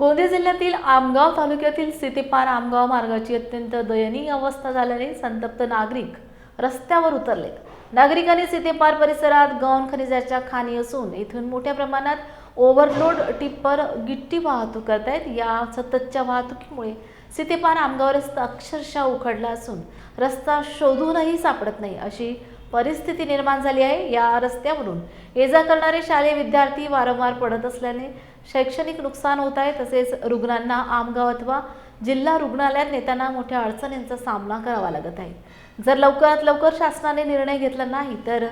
गोंदिया जिल्ह्यातील आमगाव तालुक्यातील सिटीपार आमगाव मार्गाची अत्यंत दयनीय अवस्था झाल्याने संतप्त नागरिक रस्त्यावर उतरले नागरिकांनी सिटीपार परिसरात गौण खनिजाच्या खाणी असून इथून मोठ्या प्रमाणात ओव्हरलोड टिप्पर गिट्टी वाहतूक करत आहेत या सततच्या वाहतुकीमुळे सिटीपार आमगाव रस्ता अक्षरशः उखडला असून रस्ता शोधूनही सापडत नाही अशी परिस्थिती निर्माण झाली आहे. या रस्त्यावरून ये जा करणारे शालेय विद्यार्थी वारंवार पडत असल्याने शैक्षणिक नुकसान होत आहे तसेच रुग्णांना आमगाव अथवा जिल्हा रुग्णालयात नेताना मोठ्या अडचणींचा सामना करावा लागत आहे. जर लवकरात लवकर शासनाने निर्णय घेतला नाही तर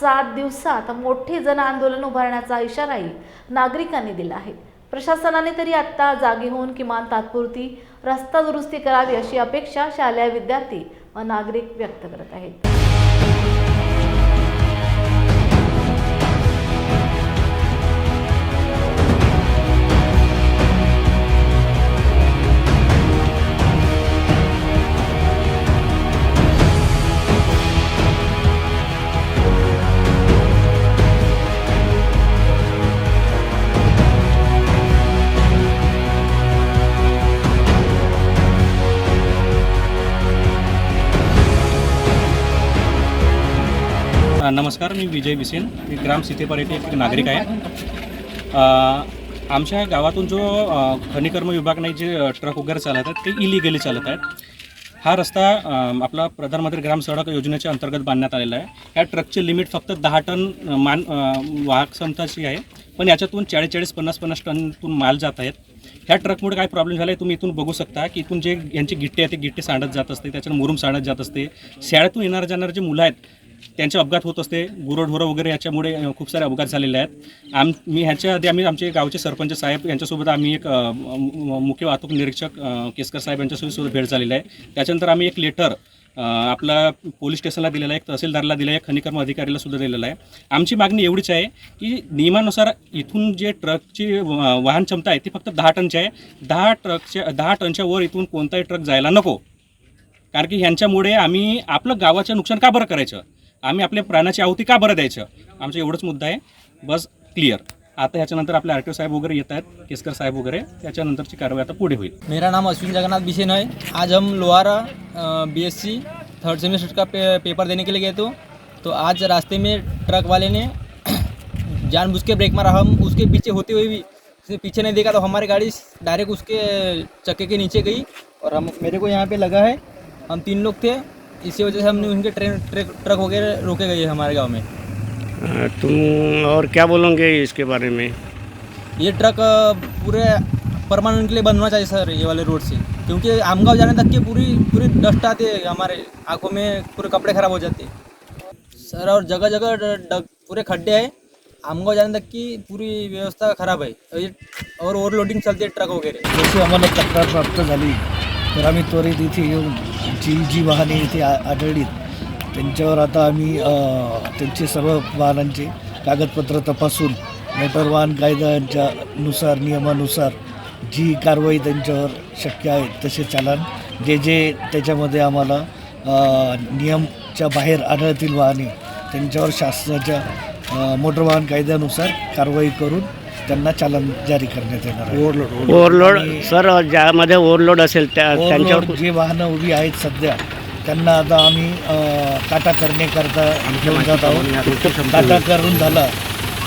सात दिवसात मोठे जन आंदोलन उभारण्याचा इशाराही नागरिकांनी दिला आहे. प्रशासनाने तरी आत्ता जागे होऊन किमान तात्पुरती रस्ता दुरुस्ती करावी अशी अपेक्षा शालेय विद्यार्थी व नागरिक व्यक्त करत आहेत. नमस्कार मी विजय बिसेन. मी ग्राम सीतेपर येथे एक नागरिक आहे. आमच्या गावातून जो अ, खनिकर्म नाही जे ट्रक वगैरे चालत आहेत ते इलिगली चालत आहेत. हा रस्ता आपला प्रधानमंत्री ग्राम सडक योजनेच्या अंतर्गत बांधण्यात आलेला आहे. या ट्रकची लिमिट फक्त दहा टन मान वाहक क्षमताची आहे. पण याच्यातून चाळीस चाळीस पन्नास पन्नास टनतून माल जात आहेत. ह्या ट्रकमुळे काय प्रॉब्लेम झाला आहे तुम्ही इथून बघू शकता की इथून जे यांची गिट्टे आहे ते गिट्टे सांडत जात असते त्याच्यानं मुरुम सांडत जात असते. शाळेतून येणारे जाणारे जे मुलं आहेत त्यांचे अपघात होत असते. गुरंढोरं वगैरे याच्यामुळे खूप सारे अपघात झालेले आहेत. आम मी ह्याच्या आधी आम्ही आमचे गावचे सरपंच साहेब यांच्यासोबत आम्ही एक मुख्य वाहतूक निरीक्षक केसकर साहेब यांच्यासोबत सुद्धा भेट झालेली आहे. त्याच्यानंतर आम्ही एक लेटर आपला पोलीस स्टेशनला दिलेला आहे. तहसीलदारला दिला आहे. खनिकर्म अधिकारीला सुद्धा दिलेला आहे. आमची मागणी एवढीच आहे की नियमानुसार इथून जे ट्रकची वाहन क्षमता आहे ती फक्त दहा टनची आहे. दहा ट्रकच्या दहा टनच्या वर इथून कोणताही ट्रक जायला नको. कारण की ह्यांच्यामुळे आम्ही आपलं गावाचं नुकसान का बरं करायचं? आम्ही आपल्या प्राणाची आहुती का बरं द्यायचं? आमचा एवढंच मुद्दा आहे. बस क्लिअर आता ह्याच्यानंतर आपले आर टी ओ साहेब वगैरे येत आहेत केसकर साहेब वगैरे. त्याच्यानंतरची कारवाई आता पुढे होईल. मेरा नाम अश्विन जगन्नाथ बिसेन है आज हम Lohara B S C third semester का पे, पेपर देने के लिए गए तो तो आज रास्ते में ट्रक वाले ने जानबूझ के ब्रेक मारा। हम उसके पीछे होते हुए भी उसने पीछे नहीं देखा तो हमारी गाड़ी डायरेक्ट उसके चक्के के नीचे गई और हम मेरे को यहाँ पे लगा है। हम तीन लोग थे। इसी वजह से हमने उनके ट्रेन ट्रक ट्रक वगैरह रोके गए हमारे गाँव में। हाँ, तुम और क्या बोलोगे इसके बारे में? ये ट्रक पूरे परमानेंट के लिए बनना चाहिए सर ये वाले रोड से। क्योंकि आमगांव जाने तक की पूरी पूरी डस्ट आती है हमारे आँखों में पूरे कपड़े खराब हो जाते हैं। सर और जगह जगह पूरे खड्डे हैं। आमगांव जाने तक की पूरी व्यवस्था खराब है। और ये और ओवरलोडिंग चलती है ट्रक वगैरह। जशी आम्हाला तक्रार प्राप्त झाली तर आम्ही त्वरित इथे येऊन जी जी वाहने इथे आ- आढळली त्यांच्यावर आता आम्ही त्यांचे सर्व वाहनांचे कागदपत्र तपासून मोटर वाहन कायद्याच्या नुसार नियमानुसार जी कारवाई त्यांच्यावर शक्य आहे तसे चालन. जे जे त्याच्यामध्ये आम्हाला नियमच्या बाहेर आढळतील वाहने त्यांच्यावर शासनाच्या मोटर वाहन कायद्यानुसार कारवाई करून त्यांना चालन जारी करण्यात येणार आहे. ओव्हरलोड सर ज्यामध्ये ओव्हरलोड असेल त्या ओव्हरलोड त्यांच्यावर जे वाहनं उभी आहेत सध्या त्यांना आता आम्ही अ, काटा करण्याकरता घेऊन जात आहोत. काटा करून झाला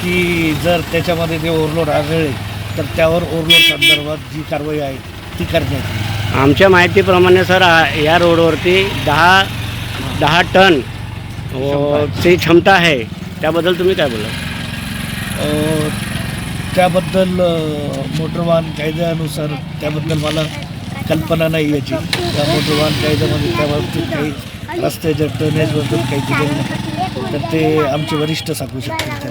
की जर त्याच्यामध्ये ते ओव्हरलोड आढळले तर त्यावर ओव्हरलोड संदर्भात जी कारवाई आहे ती करण्यात येईल. आमच्या माहितीप्रमाणे सर आ- या रोडवरती दहा दहा टन ची क्षमता आहे. त्याबद्दल तुम्ही काय बोला अ, त्याबद्दल मोटर वाहन कायद्यानुसार त्याबद्दल मला कल्पना नाही याची. त्या मोटर वाहन कायद्यामध्ये त्याबाबतीत काही रस्त्याच्या टनेजबद्दल काही दिलेलं नाही. तर ते आमचे वरिष्ठ सांगू शकतील.